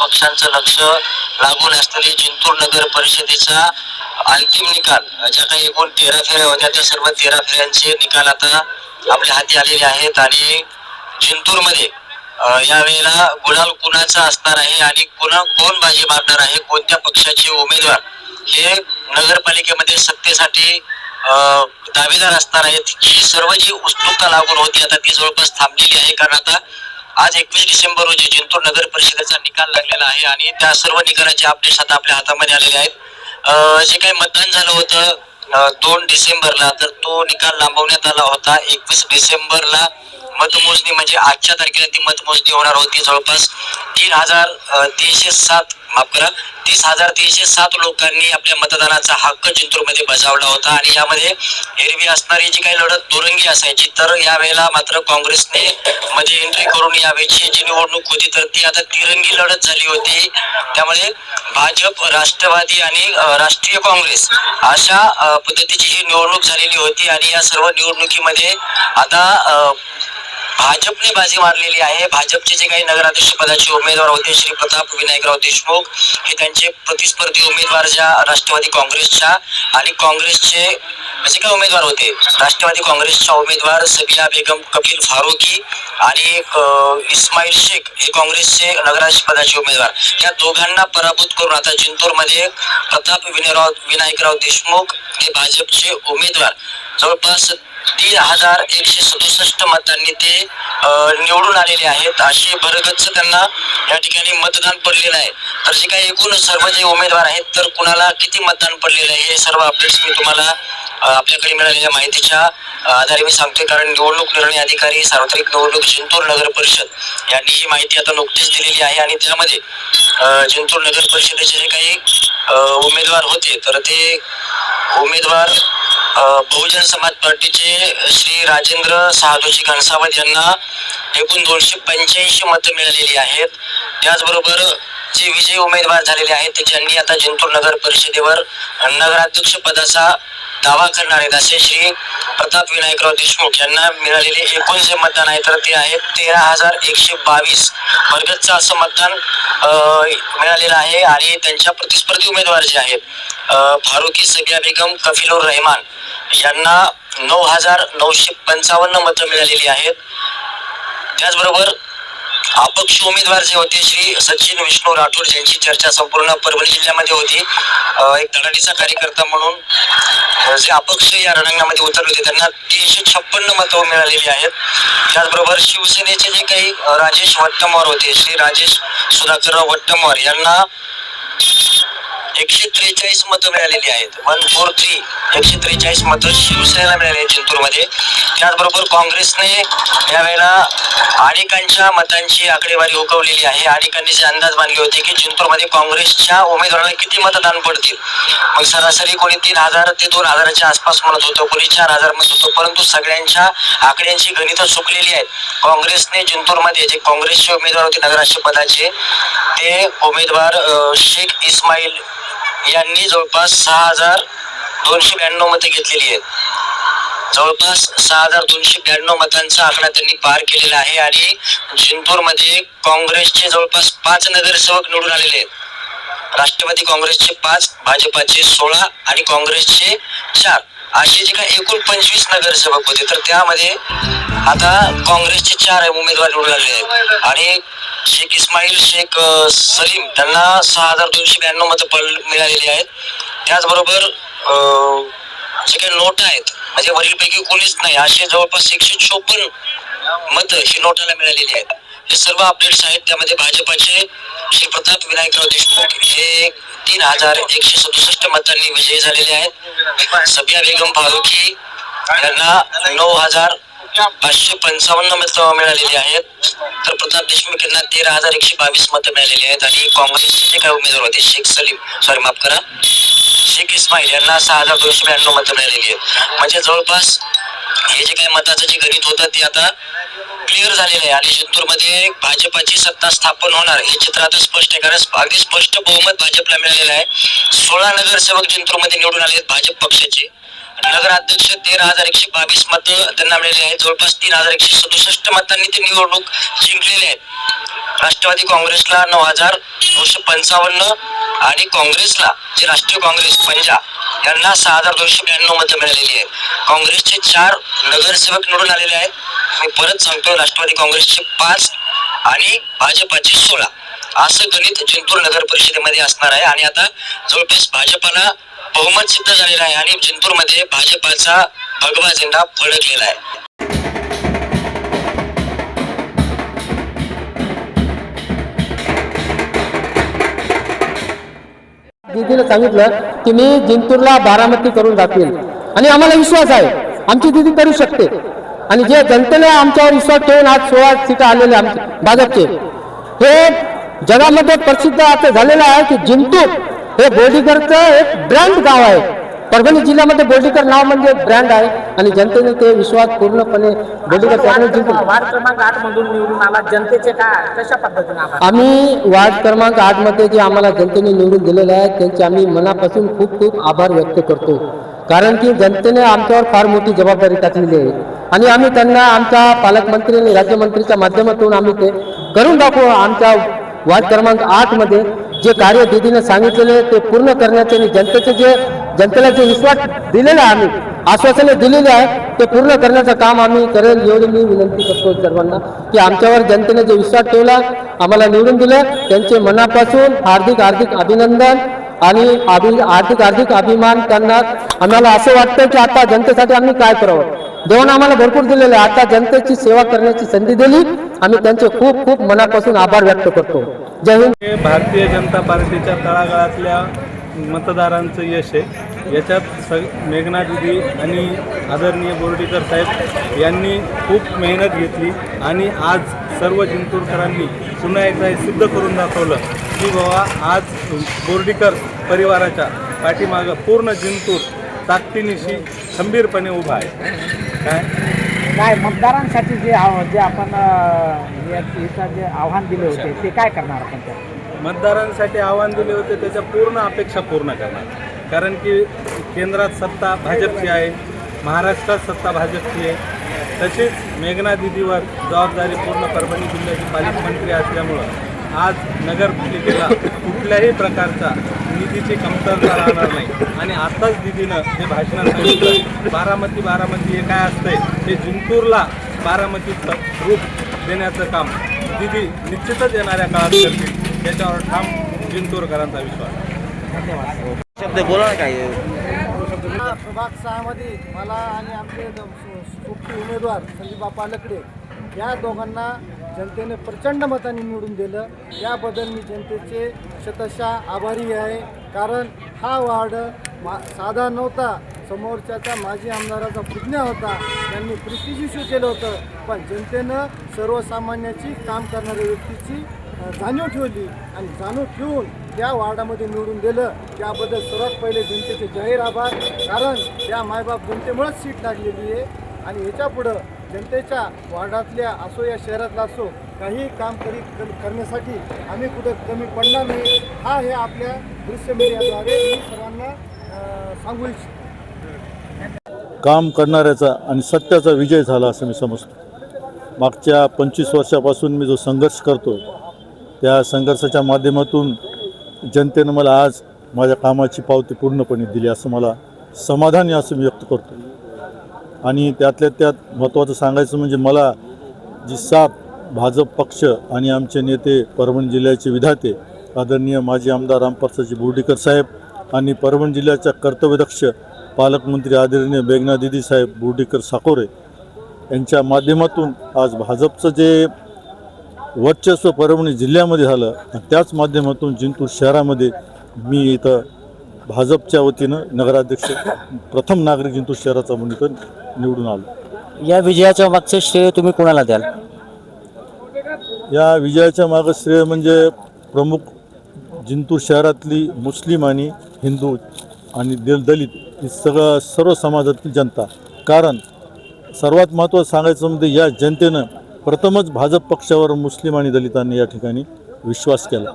पक्षांचं लक्ष लागून असणारी जिंतूर नगर परिषदेचा अंतिम निकाल ज्या काही एकूण तेरा फेऱ्या होत्या त्या सर्व तेरा फेऱ्यांचे निकाल आता आपल्या हाती आलेले आहेत आणि जिंतूरमध्ये यावेळेला गुलाल कुणाचा असणार आहे आणि कुणा कोण बाजी मारणार आहे कोणत्या पक्षाचे उमेदवार हे नगरपालिकेमध्ये सत्तेसाठी दावेदार असणार आहेत ही सर्व जी उत्सुकता लागून होती आता ती जवळपास थांबलेली आहे. कारण आता आज एकवीस डिसेंबर रोजी जिंतूर नगर परिषदेचा निकाल लागलेला आहे आणि त्या सर्व निकालाचे अपडेट्स आता आपल्या हातामध्ये आलेले आहेत. जे काही मतदान झालं होतं दोन डिसेंबरला तर तो निकाल लांबवण्यात आला होता. एकवीस डिसेंबरला मतमोजणी म्हणजे आजच्या तारखेला ती मतमोजणी होणार होती. जवळपास तीन हजार तीनशे सात माफ करा. तीस हजार तीनशे सात लोकांनी आपल्या मतदानाचा हक्क जिंतूरमध्ये बजावला होता आणि यामध्ये एरवी असणारी जी काही लढत दुरंगी असायची तर यावेळेला मात्र काँग्रेसने म्हणजे मध्ये एंट्री करून यावेळची जी निवडणूक होती तर ती आता तिरंगी लढत झाली होती. त्यामुळे भाजप राष्ट्रवादी आणि राष्ट्रीय काँग्रेस अशा पद्धतीची ही निवडणूक झालेली होती आणि या सर्व निवडणुकीमध्ये आता भाजपने बाजी मारलेली आहे. भाजपचे जे काही नगराध्यक्ष पदाचे उमेदवार होते श्री प्रताप विनायकराव देशमुख हे त्यांचे प्रतिस्पर्धी उमेदवार ज्या राष्ट्रवादी काँग्रेसच्या आणि काँग्रेसचे जे काही उमेदवार होते. राष्ट्रवादी काँग्रेसच्या उमेदवार सबिया बेगम कपिल फारुकी आणि इस्माईल शेख हे काँग्रेसचे नगराध्यक्ष पदाचे उमेदवार. या दोघांना पराभूत करून आता जिंतूरमध्ये प्रताप विनायराव विनायकराव देशमुख हे भाजपचे उमेदवार. जवळपास तीन हजार एकशे सदुसष्ट मतांनी ते निवडून आलेले आहेत. असे भरगच्च त्यांना या ठिकाणी मतदान पडलेलं आहे. तर जे काही एकूण सर्व जे उमेदवार आहेत तर कुणाला किती मतदान पडलेलं आहे हे सर्व अपडेट्स मी तुम्हाला आपल्याकडे मिळालेल्या माहितीच्या आधारे मी सांगतोय. कारण निवडणूक निर्णय अधिकारी सार्वत्रिक निवडणूक जिंतूर नगर परिषद यांनी ही माहिती आता नुकतीच दिलेली आहे. आणि त्यामध्ये जिंतूर नगर परिषदेचे जे काही उमेदवार होते तर ते उमेदवार बहुजन समाज पार्टीचे श्री राजेंद्र सहादोजी घनसावत यांना एकूण दोनशे पंच्याऐंशी मतं मिळालेली आहेत. त्याचबरोबर जे विजयी उमेदवार झालेले आहेत त्यांनी ज्यांनी आता जिंतूर नगर परिषदेवर नगराध्यक्ष पदाचा दावा करणारे असे श्री प्रताप विनायकराव देशमुख यांना मिळालेले एकूण जे मतदान आहे. तर ते आहे तेरा हजार एकशे बावीस वर्गचं असं मतदान मिळालेलं आहे आणि त्यांच्या प्रतिस्पर्धी उमेदवार जे आहेत फारुकी सबिया बेगम कफिलुर रहमान यांना नऊ हजार नऊशे पंचावन्न मतं मिळालेली आहेत. त्याचबरोबर अपक्ष उमेदवार जे होते श्री सचिन विष्णू राठोड यांची चर्चा संपूर्ण परभणी जिल्ह्यामध्ये होती एक धडाडीचा कार्यकर्ता म्हणून जे अपक्ष या रणांगणामध्ये उतरले होते त्यांना तीनशे छप्पन्न मतं मिळालेली आहेत. त्याचबरोबर शिवसेनेचे जे काही राजेश वट्टमवार होते श्री राजेश सुधाकरराव वट्टमवार यांना एकशे त्रेचाळीस मतं मिळालेली आहेत. वन फोर थ्री एकशे त्रेचाळीस मतं शिवसेनेला मिळाली आहेत जिंतूरमध्ये. त्याचबरोबर काँग्रेसने यावेळेला अनेकांच्या मतांची आकडेवारी हुकवलेली आहे. अनेकांनी जे अंदाज बांधले होते की जिंतूरमध्ये काँग्रेसच्या उमेदवाराला किती मतदान पडतील? मग सरासरी कोणी तीन हजार ते दोन हजाराच्या आसपास म्हणत होतं कोणी चार हजार म्हणत होतं. परंतु सगळ्यांच्या आकड्यांची गणितं चुकलेली आहेत. काँग्रेसने जिंतूरमध्ये जे काँग्रेसचे उमेदवार होते नगराध्यक्ष पदाचे ते उमेदवार शेख इस्माईल यांनी जवळपास सहा हजार दोनशे ब्याण्णव मते घेतलेली आहेत. जवळपास सहा हजार दोनशे ब्याण्णव मतांचा आकडा त्यांनी पार केलेला आहे आणि जिंतूरमध्ये काँग्रेसचे जवळपास पाच नगरसेवक निवडून आलेले आहेत. राष्ट्रवादी काँग्रेसचे पाच भाजपाचे सोळा आणि काँग्रेसचे चार असे जे काही एकूण पंचवीस नगरसेवक होते. तर त्यामध्ये आता काँग्रेसचे चार उमेदवार निवडून आलेले आहेत. आणि शेख इस्माईल शेख सलीम त्यांना सहा हजार दोनशे ब्याण्णव मतं पड मिळालेली आहेत. त्याचबरोबर जे काही नोटा आहेत म्हणजे वरीलपैकी कोणीच नाही असे जवळपास एकशे चोपन्न मतं ही नोटाला मिळालेली आहेत. हे सर्व अपडेट्स आहेत त्यामध्ये भाजपाचे श्री प्रताप विनायकराव देशमुख हे तीन हजार एकशे सदुसष्ट मतांनी विजयी झालेले आहेत. सभ्या बेगम फारुकी यांना नऊ हजार पाचशे पंचावन्न मतं मिळालेली आहेत. तर प्रताप देशमुख यांना तेरा हजार एकशे बावीस मतं मिळालेली आहेत आणि काँग्रेसचे जे काही उमेदवार होते शेख सलीम सॉरी माफ करा. शेख इस्माईल यांना सहा हजार दोनशे ब्याण्णव मतं मिळालेली आहेत. म्हणजे जवळपास हे जे काही मताचं जे गणित होतं ते आता क्लिअर झालेलं आहे. आणि जिंतूरमध्ये भाजपाची सत्ता स्थापन होणार हे चित्र आता स्पष्ट आहे. कारण अगदी स्पष्ट बहुमत भाजपला मिळालेलं आहे. सोळा नगरसेवक जिंतूरमध्ये निवडून आले आहेत भाजप पक्षाचे. नगराध्यक्ष तेरा हजार एकशे बावीस मत त्यांना मिळाले आहेत. जवळपास तीन हजार एकशे सदुसष्ट मतांनी ते निवडणूक जिंकलेले आहेत. राष्ट्रवादी काँग्रेसला नऊ हजार नऊशे पंचावन्न आणि काँग्रेसला जे राष्ट्रीय काँग्रेस पंजाब यांना सहा हजार दोनशे ब्याण्णव मतं मिळालेली आहेत. काँग्रेसचे चार नगरसेवक निवडून आलेले आहेत. मी परत सांगतो राष्ट्रवादी काँग्रेसचे पाच आणि भाजपाचे सोळा. असं गणित जिंतूर नगर परिषदेमध्ये असणार आहे. आणि आता जवळपास भाजपाला बहुमत सिद्ध झालेलं आहे आणि जिंतूरमध्ये भाजपाचा भगवा झेंडा फडकलेला आहे. दीदीने सांगितलं की मी जिंतूरला बारामती करून जातील. आणि आम्हाला विश्वास आहे. आमची दिदी करू शकते. आणि जे जनतेने आमच्यावर विश्वास ठेवून आज सोळा सीटा आलेले आमचे भाजपचे हे जगामध्ये प्रसिद्ध असं झालेलं आहे की जिंतूर हे बोर्डीकरचं एक ब्रँड गाव आहे. परभणी जिल्ह्यामध्ये बोर्डीकर नाव म्हणजे ब्रँड आहे. आणि जनतेने ते विश्वास पूर्णपणे बोर्डीकर त्यामुळे जिंकून वार्ड क्रमांक आठ मधून निवडून आला. जनतेचे काय कशा पद्धतीने आभार? आम्ही वार्ड क्रमांक आठमध्ये जे आम्हाला जनतेने निवडून दिलेले आहेत त्यांचे आम्ही मनापासून खूप खूप आभार व्यक्त करतो. कारण की जनतेने आमच्यावर फार मोठी जबाबदारी टाकलेली आहे. आणि आम्ही त्यांना आमच्या पालकमंत्री आणि राज्यमंत्रीच्या माध्यमातून आम्ही ते करून दाखवू आमच्या वार्ड क्रमांक आठमध्ये जे कार्य दिदीने सांगितलेले ते पूर्ण करण्याचे आणि जनतेचे जे जनतेला जे विश्वास दिलेला आहे आम्ही आश्वासने दिलेली आहे ते पूर्ण करण्याचं काम आम्ही करेल. एवढी मी विनंती करतो सर्वांना की आमच्यावर जनतेने जे विश्वास ठेवला आम्हाला निवडून दिलं. त्यांचे मनापासून हार्दिक हार्दिक अभिनंदन आणि अभि हार्दिक हार्दिक अभिमान त्यांना. आम्हाला असं वाटतं की आता जनतेसाठी आम्ही काय करावं? देवानं आम्हाला भरपूर दिलेलं आहे आता जनतेची सेवा करण्याची संधी दिली. आम्ही त्यांचे खूप खूप मनापासून आभार व्यक्त करतो. जय हिंद. हे भारतीय जनता पार्टीच्या तळागाळातल्या मतदारांचं यश आहे. याच्यात स मेघना दिदी आणि आदरणीय बोर्डीकर साहेब यांनी खूप मेहनत घेतली आणि आज सर्व जिंतूरकरांनी पुन्हा एकदा हे सिद्ध करून दाखवलं की बाबा आज बोर्डीकर परिवाराच्या पाठीमागं पूर्ण जिंतूर ताकदीनिशी खंबीरपणे उभा आहे. काय? काय मतदारांसाठी जे आव- जे आपण अं, या- जे आव्हान दिले होते ते काय करणार आपण त्या मतदारांसाठी आव्हान दिले होते त्याच्या पूर्ण अपेक्षा पूर्ण करणार. कारण की केंद्रात सत्ता भाजपची आहे महाराष्ट्रात सत्ता भाजपची आहे. तसेच मेघना दिदीवर जबाबदारी पूर्ण परभणी जिल्ह्याचे पालकमंत्री असल्यामुळं आज नगरपालिकेला कुठल्याही प्रकारचा निधीची कमतरता राहणार नाही. आणि आताच दिदीनं जे भाषणात सांगितलं बारामती बारामती हे काय असतंय? ते जिंतूरला बारामतीचं रूप देण्याचं काम दिदी निश्चितच येणाऱ्या काळात करतील. त्याच्यावर ठाम जिंतूरकरांचा विश्वास. शब्द बोला काय. प्रभाग सहामध्ये मला आणि आमचे द- सु- सुप्ती उमेदवार संदीप बापा लकडे या दोघांना जनतेने प्रचंड मताने निवडून दिलं. याबद्दल मी जनतेचे शतशः आभारी आहे. कारण हा वार्ड मा साधा नव्हता. समोरच्याचा माजी आमदाराचा पुतण्या होता. त्यांनी प्रिस्टिज इश्यू केलं होतं. पण जनतेनं सर्वसामान्याची काम करणाऱ्या व्यक्तीची जाणीव ठेवली. आणि जाणीव ठेवून त्या वार्डामध्ये निवडून दिलं. त्याबद्दल सर्वात पहिले जनतेचे जाहीर आभार. कारण त्या मायबाप जनतेमुळेच सीट लागलेली आहे. आणि ह्याच्या पुढं जनतेच्या वार्डातल्या असो या शहरातला असो काही काम करी करण्यासाठी आम्ही कुठं कमी पडणार नाही. हा हे आपल्या दृश्य मीडियाद्वारे मी सर्वांना सांगू इच्छितो. काम करणाऱ्याचा आणि सत्याचा विजय झाला असं मी समजतो. मागच्या पंचवीस वर्षापासून मी जो संघर्ष करतो त्या संघर्षाच्या माध्यमातून जनतेनं मला आज माझ्या कामाची पावती पूर्णपणे दिली असं मला समाधानी असं मी व्यक्त करतो. आणि त्यातल्या त्यात महत्त्वाचं सांगायचं म्हणजे मला जी साथ भाजप पक्ष आणि आमचे नेते परभणी जिल्ह्याचे विधाते आदरणीय माजी आमदार रामप्रसादजी बोर्डीकर साहेब आणि परभणी जिल्ह्याच्या कर्तव्यदक्ष पालकमंत्री आदरणीय मेघना दिदी साहेब बोर्डीकर साकोरे यांच्या माध्यमातून आज भाजपचं जे वर्चस्व परभणी जिल्ह्यामध्ये झालं त्याच माध्यमातून जिंतूर शहरामध्ये मी इथं भाजपच्या वतीनं नगराध्यक्ष प्रथम नागरिक जिंतूर शहराचा म्हणून निवडून आलो. या विजयाच्या मागचे श्रेय तुम्ही कोणाला द्याल? या विजयाच्या मागं श्रेय म्हणजे प्रमुख जिंतूर शहरातली मुस्लिम आणि हिंदू आणि दल दलित ही सगळं सर्व समाजातली जनता. कारण सर्वात महत्त्वाचं सांगायचं म्हणजे या जनतेनं प्रथमच भाजप पक्षावर मुस्लिम आणि दलितांनी या ठिकाणी विश्वास केला.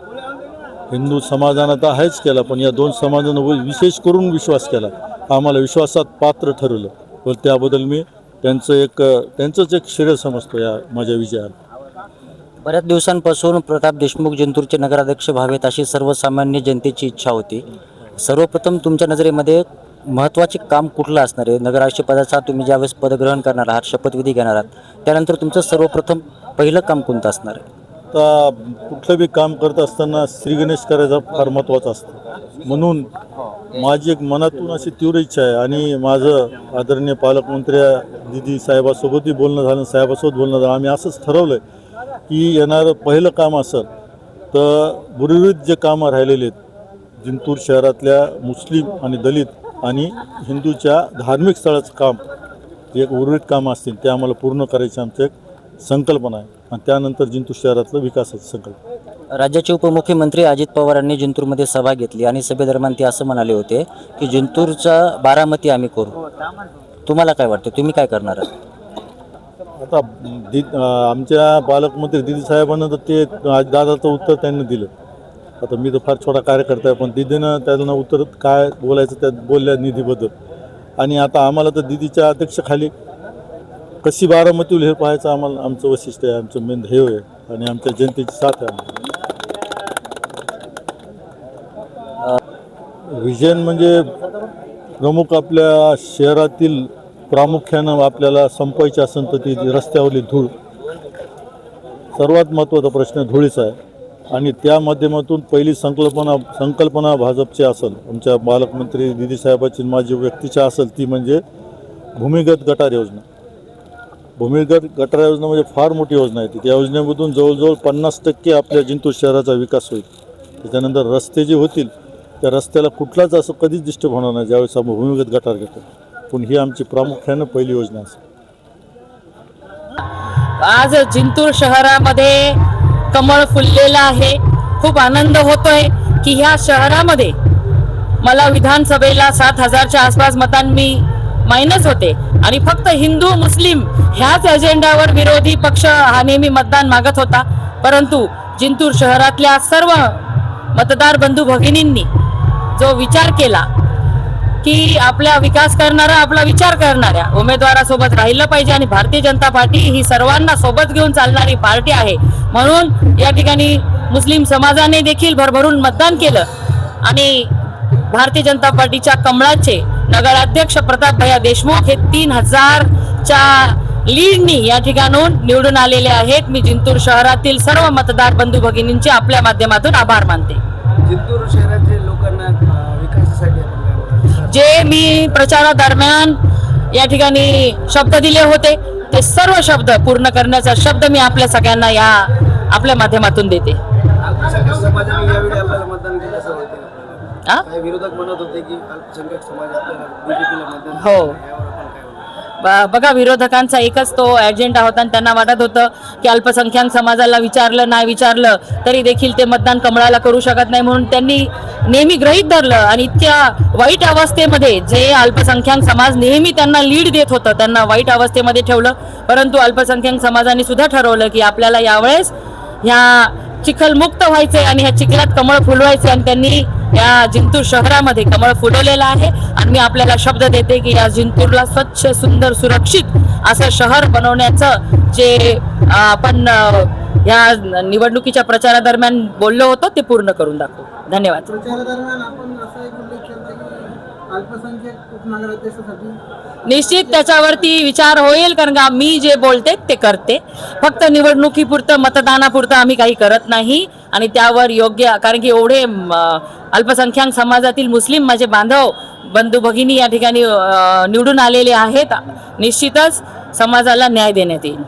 हिंदू समाजानं तर आहेच केला पण या दोन समाजानं विशेष करून विश्वास केला. आम्हाला विश्वासात पात्र ठरवलं. व त्याबद्दल मी त्यांचं एक त्यांचंच एक श्रेय समजतो या माझ्या विजयाला. बऱ्याच दिवसांपासून प्रताप देशमुख जिंतूरचे नगराध्यक्ष व्हावेत अशी सर्वसामान्य जनतेची इच्छा होती. सर्वप्रथम तुमच्या नजरेमध्ये महत्त्वाचे काम कुठलं असणार आहे? नगराध्यक्ष पदाचा तुम्ही ज्यावेळेस पदग्रहण करणार आहात शपथविधी घेणार आहात त्यानंतर तुमचं सर्वप्रथम पहिलं काम कोणतं असणार आहे? आता कुठलं बी काम करत असताना श्रीगणेश करायचा फार महत्त्वाचं असतं. म्हणून माझी एक मनातून अशी तीव्र इच्छा आहे आणि माझं आदरणीय पालकमंत्री दिदी साहेबासोबतही बोलणं झालं साहेबासोबत बोलणं झालं. आम्ही असंच ठरवलं आहे की येणारं पहिलं काम असं तर उर्वरित जे कामं राहिलेले आहेत जिंतूर शहरातल्या मुस्लिम आणि दलित आणि हिंदूच्या धार्मिक स्थळाचं काम जे एक उर्वरित कामं असतील ते आम्हाला पूर्ण करायचे आमचं एक संकल्पना आहे. आणि त्यानंतर जिंतूर शहरातलं विकासाची संकल्पना राज्याचे उपमुख्यमंत्री अजित पवार यांनी जिंतूरमध्ये सभा घेतली आणि सभेदरम्यान ते असं म्हणाले होते की जिंतूरचा बारामती आम्ही करू. तुम्हाला काय वाटतं? तुम्ही काय करणार आहात? आता दि आमच्या पालकमंत्री दिदी साहेबांना तर ते आज दादाचं उत्तर त्यांनी दिलं. आता मी तर फार छोटा कार्यकर्ता आहे पण दिदीनं त्यांना उत्तर काय बोलायचं त्यात बोलल्या निधीबद्दल. आणि आता आम्हाला तर दिदीच्या अध्यक्षाखाली कशी बारामती होईल हे पाहायचं आम्हाला आमचं वैशिष्ट्य आहे आमचं मेन ध्येय आहे आणि आमच्या जनतेची साथ आहे विजन म्हणजे प्रमुख आपल्या शहरातील प्रामुख्यानं आपल्याला संपवायची असेल तर ती रस्त्यावरली धूळ. सर्वात महत्त्वाचा प्रश्न धुळीचा आहे. आणि त्या माध्यमातून पहिली संकल्पना संकल्पना भाजपची असेल आमच्या पालकमंत्री दिदी साहेबाची माझी व्यक्तीच्या असेल ती म्हणजे भूमिगत गटार योजना. भूमिगत गटार योजना म्हणजे फार मोठी योजना आहे ती. त्या योजनेमधून जवळजवळ पन्नास टक्के आपल्या जिंतूर शहराचा विकास होईल. त्याच्यानंतर रस्ते जे होतील त्या रस्त्याला कुठलाच असं कधीच डिस्टर्ब होणार नाही ज्यावेळेस आपण भूमिगत गटार घेतो. पण ही आमची प्रामुख्यानं पहिली योजना असेल आज जिंतूर शहरामध्ये कमळ फुललेलं आहे. खूप आनंद होतोय की ह्या शहरामध्ये मला विधानसभेला सात हजारच्या आसपास मतांनी मायनस होते. आणि फक्त हिंदू मुस्लिम ह्याच एजेंडावर विरोधी पक्ष हा नेहमी मतदान मागत होता. परंतु जिंतूर शहरातल्या सर्व मतदार बंधू भगिनींनी जो विचार केला की आपला विकास करणारा आपला विचार करणाऱ्या उमेदवारासोबत राहिलं पाहिजे आणि भारतीय जनता पार्टी ही सर्वांना सोबत घेऊन चालणारी पार्टी आहे. म्हणून या ठिकाणी मुस्लिम समाजाने देखील भरभरून मतदान केलं. आणि भारतीय जनता पार्टीच्या कमळाचे नगराध्यक्ष प्रताप भैया देशमुख हे तीन हजारच्या लीडनी या ठिकाणून निवडून आलेले आहेत. मी जिंतूर शहरातील सर्व मतदार बंधू भगिनींचे आपल्या माध्यमातून आभार मानते. जिंतूर शहरातील लोकांना विकासासाठी? जे मी प्रचारादरम्यान या ठिकाणी शब्द दिले होते ते सर्व शब्द पूर्ण करण्याचा शब्द मी आपल्या सगळ्यांना या आपल्या माध्यमातून देते अल्पसंख्याक समाजाने यावेळी आपल्याला मतदान केलं असं वाटतं आपल्याला आ? काही विरोधक म्हणत होते की अल्पसंख्याक समाज आपल्याला बीजेपीला मतदान हो. बघा विरोधकांचा एकच तो एजेंडा होता आणि त्यांना वाटत होतं की अल्पसंख्याक समाजाला विचारलं नाही विचारलं तरी देखील ते मतदान कमळाला करू शकत नाही म्हणून त्यांनी नेहमी गृहीत धरलं आणि इतक्या वाईट अवस्थेमध्ये जे अल्पसंख्याक समाज नेहमी त्यांना लीड देत होतं त्यांना वाईट अवस्थेमध्ये ठेवलं परंतु अल्पसंख्याक समाजाने सुद्धा ठरवलं की आपल्याला यावेळेस ह्या चिखलमुक्त व्हायचे आणि ह्या चिखलात कमळ फुलवायचे आणि त्यांनी या जिंतूर शहरामध्ये कमळ फुटवलेलं आहे. आणि मी आपल्याला शब्द देते की या जिंतूरला स्वच्छ सुंदर सुरक्षित असं शहर बनवण्याचं जे आपण या निवडणुकीच्या प्रचारादरम्यान बोललो होतो ते पूर्ण करून दाखवू. धन्यवाद प्रचारादरम्यान आपण असं एक उल्लेख केला की अल्पसंख्याक उपनगराध्यक्षासाठी निश्चित त्याच्यावरती विचार होईल कारण का मी जे बोलते ते करते. फक्त निवडणुकीपुरतं मतदानापुरतं आम्ही काही करत नाही. आणि त्यावर योग्य कारण की एवढे अल्पसंख्याक समाजातील मुस्लिम माझे बांधव बंधू भगिनी या ठिकाणी निवडून आलेले आहेत. निश्चितच समाजाला न्याय देण्यात येईल.